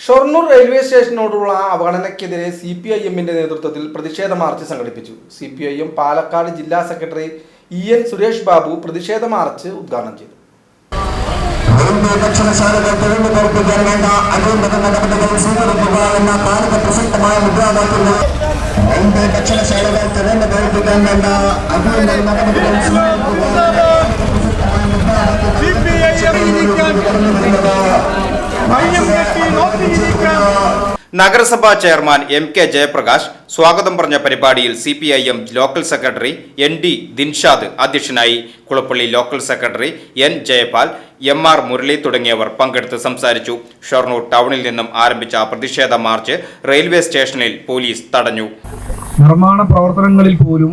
Shoranur railway സ്റ്റേഷനോടുള്ള അവഗണനയ്ക്കെതിരെ C P I എമ്മിന്റെ നേതൃത്വത്തിൽ പ്രതിഷേധ മാർച്ച് സംഘടിപ്പിച്ചു. C P I M Palakkad ജില്ലാ secretary E N Suresh Babu പ്രതിഷേധ മാർച്ച് ഉദ്ഘാടനം ചെയ്തു. നടപടികൾ നഗരസഭാ ചെയർമാൻ എം കെ ജയപ്രകാശ് സ്വാഗതം പറഞ്ഞ പരിപാടിയിൽ C P I M local secretary N D Dinshad അധ്യക്ഷനായി Kulappully local secretary N Jayapal M R Murali തുടങ്ങിയവർ പങ്കെടുത്ത് സംസാരിച്ചു. ഷൊർണൂർ ടൗണിൽ നിന്നും ആരംഭിച്ച പ്രതിഷേധ മാർച്ച് റെയിൽവേ സ്റ്റേഷനിൽ പോലീസ് തടഞ്ഞു. നിർമ്മാണ പ്രവർത്തനങ്ങളിൽ പോലും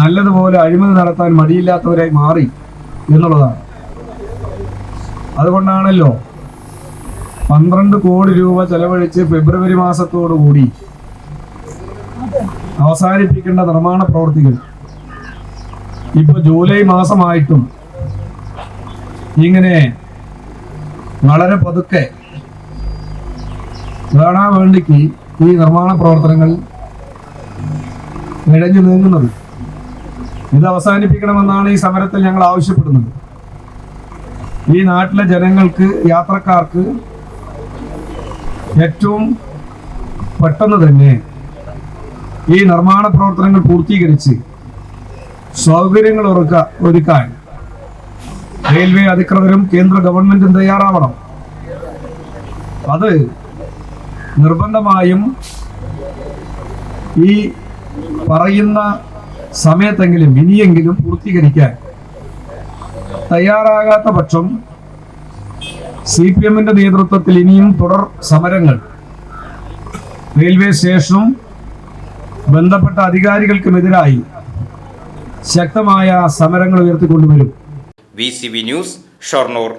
നല്ലതുപോലെ അഴിമതി നടത്താൻ മടിയില്ലാത്തവരായി മാറി എന്നുള്ളതാണ്. അതുകൊണ്ടാണല്ലോ പന്ത്രണ്ട് കോടി രൂപ ചെലവഴിച്ച് ഫെബ്രുവരി മാസത്തോടുകൂടി അവസാനിപ്പിക്കേണ്ട നിർമ്മാണ പ്രവൃത്തികൾ. ഇപ്പൊ ജൂലൈ മാസമായിട്ടും ഇങ്ങനെ വളരെ പതുക്കെ കാണാൻ വേണ്ടിക്ക് ഈ നിർമ്മാണ പ്രവർത്തനങ്ങൾ ഇഴഞ്ഞു നീങ്ങുന്നത്. ഇത് അവസാനിപ്പിക്കണമെന്നാണ് ഈ സമരത്തിൽ ഞങ്ങൾ ആവശ്യപ്പെടുന്നത്. ഈ നാട്ടിലെ ജനങ്ങൾക്ക് യാത്രക്കാർക്ക് ഏറ്റവും പെട്ടെന്ന് തന്നെ ഈ നിർമ്മാണ പ്രവർത്തനങ്ങൾ പൂർത്തീകരിച്ച് സൗകര്യങ്ങൾ ഒരുക്ക ഒരുക്കാൻ റെയിൽവേ അധികൃതരും കേന്ദ്ര ഗവൺമെന്റും തയ്യാറാവണം. അത് നിർബന്ധമായും ഈ പറയുന്ന സമയത്തെങ്കിലും ഇനിയെങ്കിലും പൂർത്തീകരിക്കാൻ തയ്യാറാകാത്ത പക്ഷം സി പി എമ്മിന്റെ നേതൃത്വത്തിൽ ഇനിയും തുടർ സമരങ്ങൾ. റെയിൽവേ സ്റ്റേഷനും ബന്ധപ്പെട്ട അധികാരികൾക്കുമെതിരായി ശക്തമായ സമരങ്ങൾ ഉയർത്തിക്കൊണ്ടുവരും. V C B news Shoranur.